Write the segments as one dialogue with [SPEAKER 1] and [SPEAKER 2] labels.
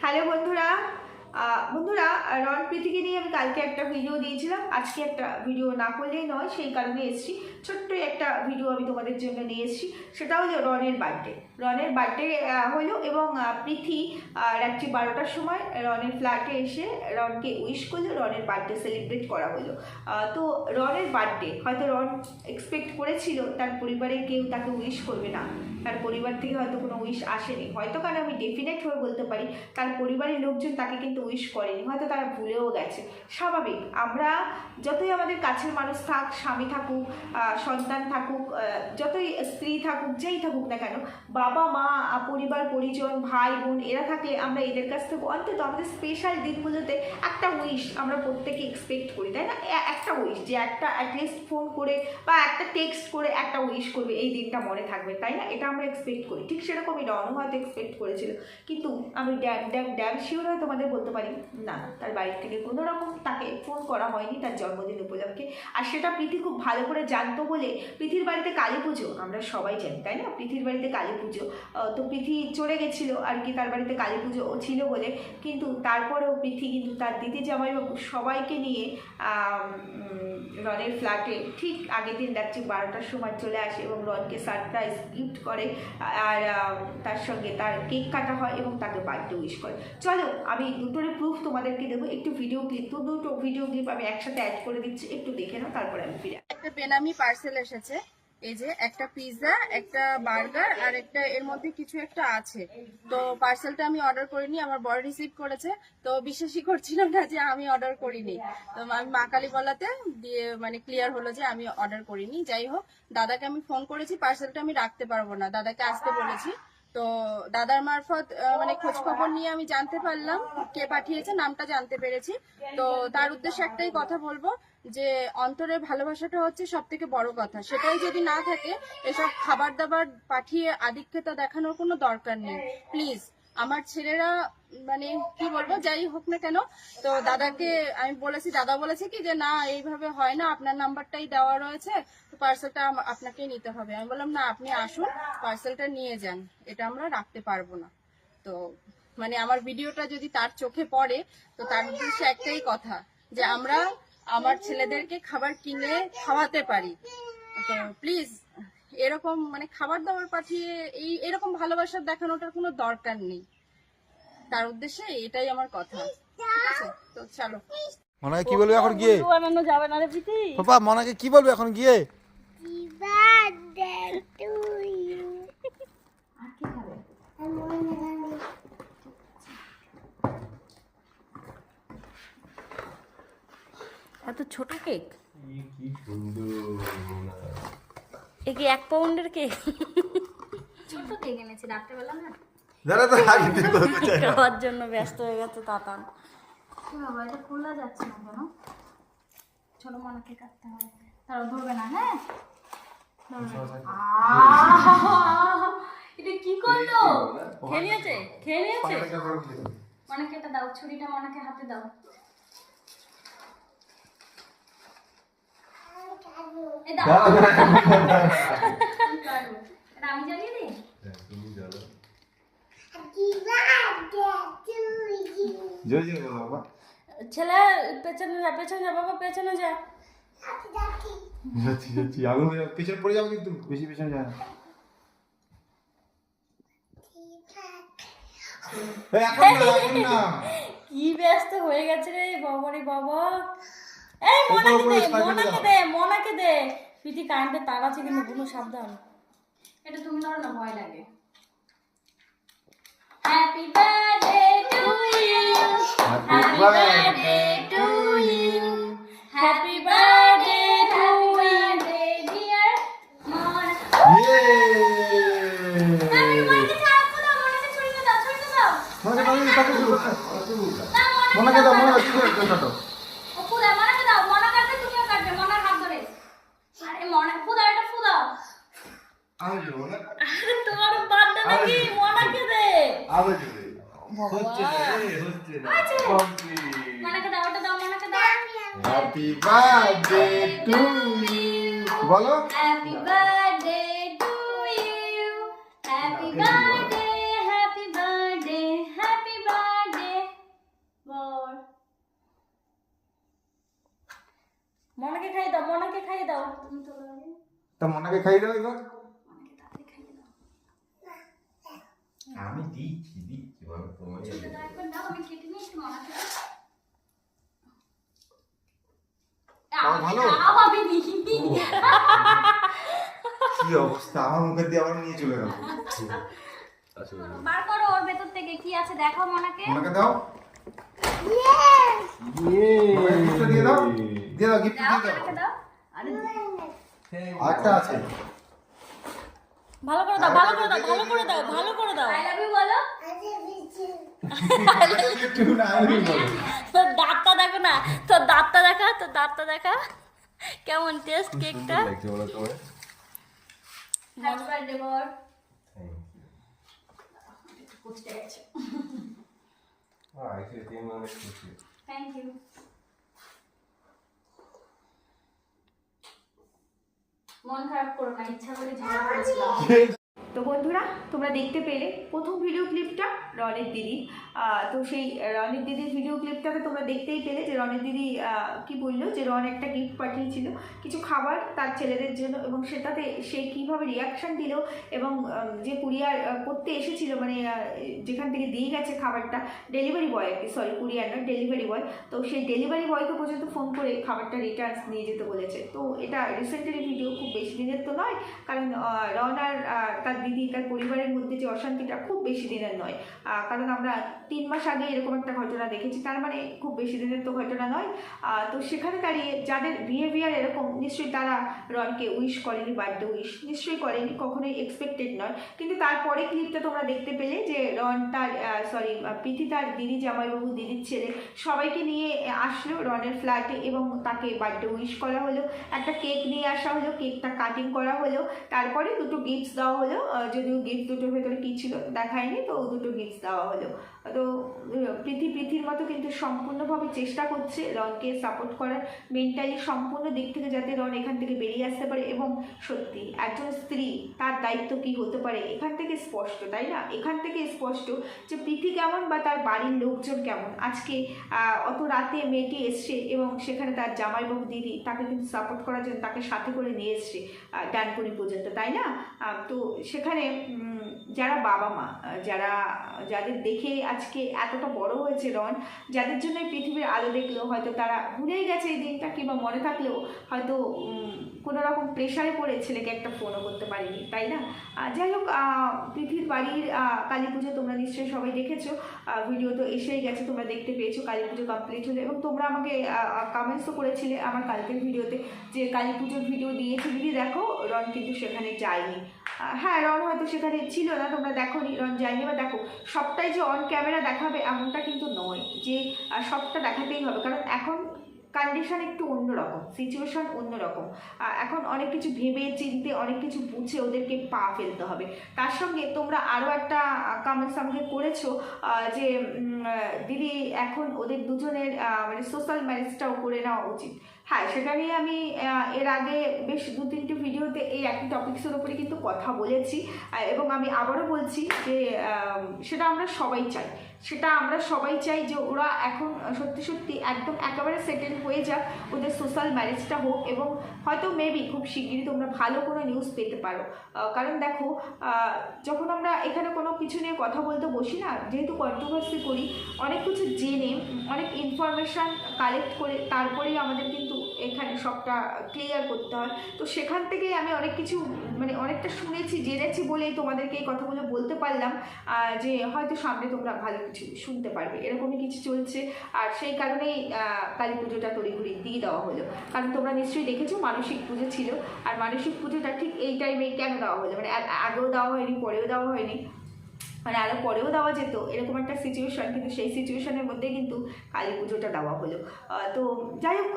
[SPEAKER 1] Hello বন্ধুরা বন্ধুরা রন প্রীতিকে নিয়ে আমি কালকে একটা ভিডিও দিয়েছিলাম। আজকে একটা ভিডিও না করলেই নয়, সেই কারণে এসেছি। ছোট্ট একটা ভিডিও আমি তোমাদের জন্য নিয়ে এসেছি। সেটা হলো রনের বার্থডে রনের বার্থডে হলো এবং প্রীতি রাত্রি বারোটার সময় রনের ফ্ল্যাটে এসে রনকে উইশ করল রনের বার্থডে সেলিব্রেট করা হলো। তো রনের বার্থডে হয়তো রন এক্সপেক্ট করেছিল, তার পরিবারে কেউ তাকে উইশ করবে না। তার পরিবার থেকে হয়তো কোনো উইশ আসেনি। হয়তো কারণ আমি ডেফিনেট হয়ে বলতে পারি, তার পরিবারের লোকজন তাকে কিন্তু উইশ করেনি, হয়তো তারা ভুলেও গেছে। স্বাভাবিক, আমরা যতই আমাদের কাছের মানুষ থাক, স্বামী থাকুক সন্তান থাকুক যতই স্ত্রী থাকুক, যেই থাকুক না কেন, বাবা, মা, পরিবার, পরিজন, ভাই, বোন, এরা থাকলে আমরা এদের কাছ থেকে অন্তত আমাদের স্পেশাল দিনগুলোতে একটা উইশ আমরা প্রত্যেকে এক্সপেক্ট করি, তাই না? একটা উইশ যে একটা অ্যাটলিস্ট ফোন করে বা একটা টেক্সট করে একটা উইশ করবে, এই দিনটা মনে থাকবে, তাই না? এটা আমরা এক্সপেক্ট করি। ঠিক সেরকমই রনও হয়তো এক্সপেক্ট করেছিল, কিন্তু আমি ড্যাম ড্যাম ড্যাম শিওর হয়ে তোমাদের বলতে পারি? না, তার বাড়ির থেকে কোনো রকম তাকে ফোন করা হয়নি তার জন্মদিন উপলক্ষে। আর সেটা প্রীতি খুব ভালো করে জানতো বলে প্রীতির বাড়িতে কালী পুজো, আমরা সবাই জানি, তাই না? প্রীতির বাড়িতে কালী পুজো। তো প্রীতি চলে গেছিল আর কি তার বাড়িতে কালী পুজো ছিল বলে। কিন্তু তারপরেও প্রীতি কিন্তু তার দিদি জামাইবাবু সবাইকে নিয়ে রনের ফ্ল্যাটে ঠিক আগের দিন রাত্রি বারোটার সময় চলে আসে এবং রনকে সারপ্রাইজ গিফট করে। আর তার সঙ্গে তার কেক কাটা হয় এবং তাকে বার্থডে উইশ করে। চলো, আমি দুটোরে প্রুফ তোমাদেরকে দেবো। একটু ভিডিও ক্লিপ তো দুটো ভিডিও ক্লিপ আমি একসাথে অ্যাড করে দিচ্ছি, একটু দেখে নাও, তারপরে আমি ফিরে।
[SPEAKER 2] একটা বেনামি পার্সেল এসেছে, এই যে একটা পিৎজা একটা বার্গার আর একটা এর মধ্যে কিছু একটা আছে। তো পার্সেলটা আমি অর্ডার করিনি, আমার বড় রিসিভ করেছে। তো বিশ্বাসই করছিলাম না যে আমি অর্ডার করিনি। তো আমি মা বলাতে দিয়ে মানে ক্লিয়ার হলো যে আমি অর্ডার করিনি। যাই হোক, দাদাকে আমি ফোন করেছি পার্সেলটা আমি রাখতে পারব না। দাদাকে আসতে বলেছি। তো দাদার মারফত মানে খোঁজ খবর নিয়ে আমি জানতে পারলাম, কে পাঠিয়েছে, নামটা জানতে পেরেছি। তো তার উদ্দেশ্যে একটাই কথা বলব, যে অন্তরের ভালোবাসাটা হচ্ছে সব থেকে বড় কথা। সেটাই যদি না থাকে, এসব খাবার দাবার পাঠিয়ে আধিক্যতা দেখানোর কোনো দরকার নেই। প্লিজ আমার ছেলেরা মানে কি বলব, যাই হোক না কেন, তো দাদাকে আমি বলেছি, দাদা বলেছে কি যে, না, এইভাবে হয় না, আপনার নাম্বারটাই দেওয়া রয়েছে, তো পার্সেলটা আপনাকেই নিতে হবে। আমি বললাম, না, আপনি আসুন পার্সেলটা নিয়ে যান, এটা আমরা রাখতে পারব না। তো মানে আমার ভিডিওটা যদি তার চোখে পড়ে, তো তার উদ্দেশ্যে একটাই কথা, যে আমরা আমার ছেলেদেরকে খাবার কিনে খাওয়াতে পারি। তো প্লিজ এরকম মানে খাবার দাবার পাঠিয়ে এই এরকম ভালোবাসা দেখানোটার কোনো দরকার নেই। তার উদ্দেশ্যে এটাই আমার কথা। ঠিক আছে? তো চলো।
[SPEAKER 3] মনাকে কি বলবে এখন গিয়ে?
[SPEAKER 2] বানানো যাবে না রে প্রীতি।
[SPEAKER 3] পাপা মনাকে কি বলবে এখন গিয়ে?
[SPEAKER 4] এত ছোট কেক? এ কি এক পাউন্ডের কেক
[SPEAKER 5] ছোট কেক এনেছি রাত্রেবেলা না
[SPEAKER 3] তো আগে।
[SPEAKER 4] খাওয়ার জন্য ব্যস্ত হয়ে গেছে তাতান
[SPEAKER 5] বাবা এটা খোলা যাচ্ছে না কেন ছোট মনাকে কাটতে হবে তারা ধরবে না হ্যাঁ! এটা কি করল
[SPEAKER 4] খেয়ে নিয়েছে খেয়ে নিয়েছে
[SPEAKER 5] মনাকে এটা দাও ছুরিটা মনাকে হাতে দাও এই দাও। এটা আমি জ্বালিয়ে দিই
[SPEAKER 3] জয় জয়
[SPEAKER 4] ছেলে পেছনে যা পেছনে যা বাবা পেছনে যা।
[SPEAKER 3] যাচ্ছি যাচ্ছি। আগুন হয়ে যাবে। পেছনে পড়ে যাবে কিন্তু। বেশি পেছনে না।
[SPEAKER 4] কি ব্যস্ত হয়ে গেছে রে বাবা রে বাবা। এই মোনাকে দে মোনাকে দে মোনাকে দে। পিটি কারেন্টের তার আছে কিন্তু বুনো সাবধান।
[SPEAKER 5] এটা তুমি ধরো না ভয় লাগে। Happy birthday to you
[SPEAKER 3] happy birthday
[SPEAKER 5] to you
[SPEAKER 4] happy
[SPEAKER 3] আরও হচ্ছে হচ্ছে
[SPEAKER 5] মনাকে দাও দাও মনাকে দাও।
[SPEAKER 3] হ্যাপি বার্থডে টু ইউ বলো।
[SPEAKER 5] Happy birthday to you happy birthday happy birthday happy birthday
[SPEAKER 4] দাও
[SPEAKER 5] দাও। তো
[SPEAKER 6] তা মনাকে দাও এবার।
[SPEAKER 3] আমি দিচ্ছি দিচ্ছি তোমার
[SPEAKER 6] ভালো? কি অবস্থা? আমার মুখের দিয়ে আবার নিয়ে চলে গেল।
[SPEAKER 3] আসলে
[SPEAKER 5] বার করো ওর ভেতর থেকে কি আছে দেখো মনাকে।
[SPEAKER 6] মনাকে দাও। দিয়ে দাও। দিয়ে দাও গিফট
[SPEAKER 5] দাও
[SPEAKER 6] দিয়ে দাও
[SPEAKER 5] আরে
[SPEAKER 6] আরেকটা আছে।
[SPEAKER 4] ভালো করে দাও ভালো করে দাও ভালো করে দাও ভালো করে দাও।
[SPEAKER 5] আই লাভ ইউ বলো।
[SPEAKER 4] তোর দাঁতটা দেখো না তোর দাঁতটা দেখা তোর দাঁতটা দেখা। কেমন টেস্ট কেকটা
[SPEAKER 3] থ্যাংক ইউ
[SPEAKER 5] কুচতে গেছে
[SPEAKER 3] হ্যাঁ আইসে তিন অনেক খুশি
[SPEAKER 5] থ্যাংক ইউ মন খারাপ করো না ইচ্ছা করে ঝগড়া করেছিলাম।
[SPEAKER 1] তো বন্ধুরা, তোমরা দেখতে পেলে প্রথম ভিডিও ক্লিপটা রনের দিদি। তো সেই রনের দিদির ভিডিও ক্লিপটাতে তোমরা দেখতেই পেলে যে রনের দিদি কি বলল? যে রন একটা গিফট পাঠিয়েছিল, কিছু খাবার তার ছেলেদের জন্য এবং সেটাতে সে কীভাবে রিয়াকশান দিল এবং যে কুরিয়ার করতে এসেছিল মানে যেখান থেকে দিয়ে গেছে খাবারটা ডেলিভারি বয় আর কি সরি কুরিয়ার নয় ডেলিভারি বয় তো সেই ডেলিভারি বয়কে পর্যন্ত ফোন করে খাবারটা রিটার্ন নিয়ে যেতে বলেছে। তো এটা রিসেন্টলি ভিডিও খুব বেশি দিনের তো নয়, কারণ রন আর তার দিদি তার পরিবারের মধ্যে যে অশান্তিটা খুব বেশি দিনের নয়। কারণ আমরা তিন মাস আগে এরকম একটা ঘটনা দেখেছি, তার মানে খুব বেশি দিনের তো ঘটনা নয়। তো সেখানে দাঁড়িয়ে যাদের বিহেভিয়ার এরকম, নিশ্চয়ই তারা রনকে উইশ করেনি বার্থডে উইশ নিশ্চয়ই করেনি, কখনোই এক্সপেক্টেড নয়। কিন্তু তারপরে ক্লিপটা তোমরা দেখতে পেলে যে রন তার সরি প্রীতি তার দিদি জামাইবাবু দিদির ছেলে, সবাইকে নিয়ে আসলো রনের ফ্ল্যাটে এবং তাকে বার্থডে উইশ করা হলো। একটা কেক নিয়ে আসা হলো কেকটা কাটিং করা হলো। তারপরে দুটো গিফটস দেওয়া হলো যদিও গিফট দুটোর ভেতরে কী ছিল দেখায়নি তো দুটো গিফট দেওয়া হলো। তো প্রীতি প্রীতির মতো কিন্তু সম্পূর্ণভাবে চেষ্টা করছে রনকে সাপোর্ট করার। মেন্টালি সম্পূর্ণ দিক থেকে যাতে রন এখান থেকে বেরিয়ে আসতে পারে এবং সত্যি একজন স্ত্রী, তার দায়িত্ব কি হতে পারে? এখান থেকে স্পষ্ট, তাই না? এখান থেকে স্পষ্ট যে প্রীতি কেমন বা তার বাড়ির লোকজন কেমন? আজকে অত রাতে মেয়েটি এসছে এবং সেখানে তার জামাইবাবু দিদি তাকে কিন্তু সাপোর্ট করার জন্য তাকে সাথে করে নিয়ে এসছে ডানকুনি পর্যন্ত, তাই না? তো সেখানে যারা বাবা মা যারা, যাদের দেখে আজকে এতটা বড় হয়েছে রন। যাদের জন্য পৃথিবীর আলো দেখলেও হয়তো তারা ভুলেই গেছে এই দিনটা কিংবা মনে থাকলেও হয়তো কোনো রকম প্রেশারে পড়ে ছেলেকে একটা ফোনও করতে পারিনি তাই না? যাই হোক আহ, পৃথিবীর বাড়ির কালী পুজো তোমরা নিশ্চয়ই সবাই দেখেছ। ভিডিও তো এসেই গেছে তোমরা দেখতে পেয়েছ কালী পুজো কমপ্লিট হলো এবং তোমরা আমাকে কমেন্টসও করেছিলে আমার কালকের ভিডিওতে যে কালী পুজোর ভিডিও দিয়েছি। দিদি দেখো রন কিন্তু সেখানে যায়নি। হ্যাঁ রন হয়তো সেখানে ছিল না তোমরা দেখো নি রন যায়নি। বা দেখো সবটাই যে অন ক্যামেরা দেখাবে এমনটা কিন্তু নয় যে সবটা দেখাতেই হবে। কারণ এখন কন্ডিশন একটু অন্যরকম সিচুয়েশন অন্যরকম। এখন অনেক কিছু ভেবে চিনতে, অনেক কিছু বুঝে ওদেরকে পা ফেলতে হবে। তার সঙ্গে তোমরা আরও একটা কমেন্টস আমাকে করেছ যে দিদি, এখন ওদের দুজনের মানে সোশ্যাল ম্যারেজটাও করে নেওয়া উচিত। হ্যাঁ সেটা নিয়ে আমি এর আগে বেশ দু তিনটে ভিডিওতে এই একই টপিক্সের উপরে কিন্তু কথা বলেছি এবং আমি আবারও বলছি যে সেটা আমরা সবাই চাই। সেটা আমরা সবাই চাই যে ওরা এখন সত্যি সত্যি একদম একেবারে সেটেল হয়ে যাক, ওদের সোশ্যাল ম্যারেজটা হোক, এবং হয়তো মেবি খুব শিগগিরই তোমরা ভালো কোনো নিউজ পেতে পারো। কারণ দেখো যখন আমরা এখানে কোনো কিছু নিয়ে কথা বলতে বসি না, যেহেতু কন্ট্রোভার্সি করি, অনেক কিছু জেনে, অনেক ইনফরমেশান কালেক্ট করে তারপরেই আমাদের কিন্তু এখানে সবটা ক্লিয়ার করতে হয়। তো সেখান থেকেই আমি অনেক কিছু মানে অনেকটা শুনেছি, জেনেছি বলেই তোমাদেরকে এই কথাগুলো বলতে পারলাম। যে হয়তো সামনে তোমরা ভালো কিছু শুনতে পারবে। এরকমই কিছু চলছে। আর সেই কারণেই কালী পুজোটা তড়িঘড়ি দিয়ে দেওয়া হলো। কারণ তোমরা নিশ্চয়ই দেখেছ, মানসিক পুজো ছিল। আর মানসিক পুজোটা ঠিক এই টাইমে কেন দেওয়া হলো? মানে আগেও দেওয়া হয়নি, পরেও দেওয়া হয়নি। মানে আরও পরেও দেওয়া যেত, এরকম একটা সিচুয়েশন কিন্তু সেই সিচুয়েশনের মধ্যে কিন্তু কালী পুজোটা দেওয়া হলো। তো যাই হোক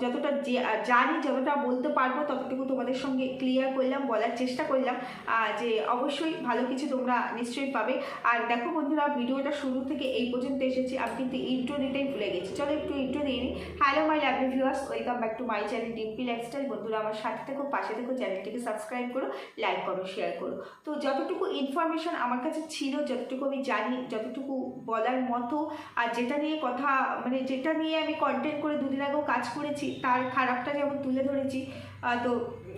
[SPEAKER 1] যতটা যে- জানি, যতটা বলতে পারব, ততটুকু তোমাদের সঙ্গে ক্লিয়ার করলাম, বলার চেষ্টা করলাম যে অবশ্যই ভালো কিছু তোমরা নিশ্চয়ই পাবে। আর দেখো বন্ধুরা, ভিডিওটা শুরু থেকে এই পর্যন্ত এসেছি, আমি কিন্তু ইন্ট্রো দিতেই ভুলে গেছি। চলো একটু ইন্ট্রো দিয়ে নিই hello my lovely viewers welcome back to my channel Dimpy lifestyle বন্ধুরা, আমার সাথে থেকো, পাশে থেকো চ্যানেলটিকে সাবস্ক্রাইব করো লাইক করো শেয়ার করো। তো যতটুকু ইনফরমেশন আমার কাছে ছিল, যতটুকু আমি জানি, যতটুকু বলার মতো। আর যেটা নিয়ে কথা মানে যেটা নিয়ে আমি কন্টেন্ট করে দুদিন আগেও কাজ করেছি, তার খারাপটা যেমন তুলে ধরেছি তো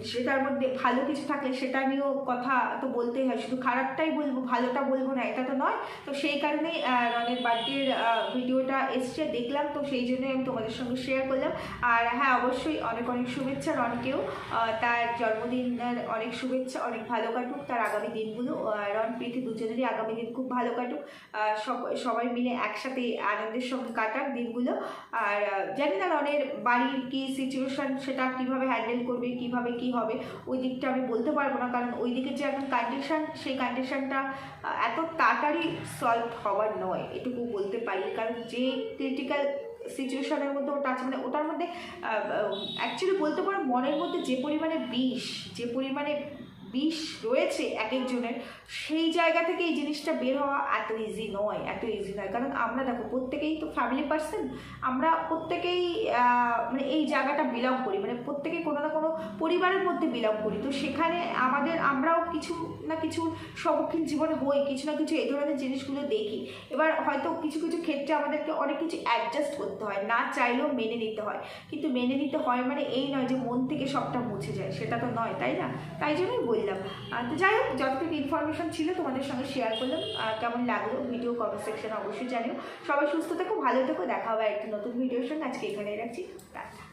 [SPEAKER 1] সেটার মধ্যে ভালো কিছু থাকলে সেটা নিয়েও কথা তো বলতেই হয়। শুধু খারাপটাই বলব, ভালোটা বলব না, এটা তো নয়। তো সেই কারণেই রনের বার্থডের ভিডিওটা এসছে, দেখলাম তো সেই জন্যই আমি তোমাদের সঙ্গে শেয়ার করলাম। আর হ্যাঁ অবশ্যই অনেক অনেক শুভেচ্ছা রনকেও। তার জন্মদিনের অনেক শুভেচ্ছা, অনেক ভালো কাটুক তার আগামী দিনগুলো। রন, প্রীতি দুজনেরই আগামী দিন খুব ভালো কাটুক। সব- সবাই মিলে একসাথে আনন্দের সঙ্গে কাটাক দিনগুলো। আর জানি না রনের বাড়ির কি সিচুয়েশন সেটা কীভাবে হ্যান্ডেল করবে, কীভাবে কি হবে? ওই দিকটা আমি বলতে পারব না, কারণ ওই দিকের যে এখন কন্ডিশান সেই কন্ডিশানটা এত তাড়াতাড়ি সলভ হওয়ার নয়, এটুকু বলতে পারি। কারণ যে ক্রিটিক্যাল সিচুয়েশনের মধ্যে ওটা আছে মানে ওটার মধ্যে অ্যাকচুয়ালি বলতে পারো মনের মধ্যে যে পরিমাণে বিষ, যে পরিমাণে বিষ রয়েছে এক একজনের, সেই জায়গা থেকে এই জিনিসটা বের হওয়া এত ইজি নয়, এত ইজি নয়। কারণ আমরা দেখো, প্রত্যেকেই তো ফ্যামিলি পার্সন আমরা প্রত্যেকেই মানে এই জায়গাটা বিলং করি মানে প্রত্যেকেই কোনো না কোনো পরিবারের মধ্যে বিলং করি। তো সেখানে আমাদের, আমরাও কিছু না কিছু সম্মুখীন জীবনে হই, কিছু না কিছু এই ধরনের জিনিসগুলো দেখি। এবার হয়তো কিছু কিছু ক্ষেত্রে আমাদেরকে অনেক কিছু অ্যাডজাস্ট করতে হয়, না চাইলেও মেনে নিতে হয়। কিন্তু মেনে নিতে হয় মানে এই নয় যে মন থেকে সবটা মুছে যায়, সেটা তো নয়, তাই না? তাই জন্যই বললাম আহ, তো যাই হোক যতটুকু ইনফরমেশন ছিল তোমাদের সঙ্গে শেয়ার করলাম। কেমন লাগল ভিডিও কমেন্ট সেকশানে অবশ্যই জানিও। সবাই সুস্থ থেকো ভালো থেকো দেখা হবে একটা নতুন ভিডিওর সঙ্গে। আজকে এখানে রাখছি। টাটা।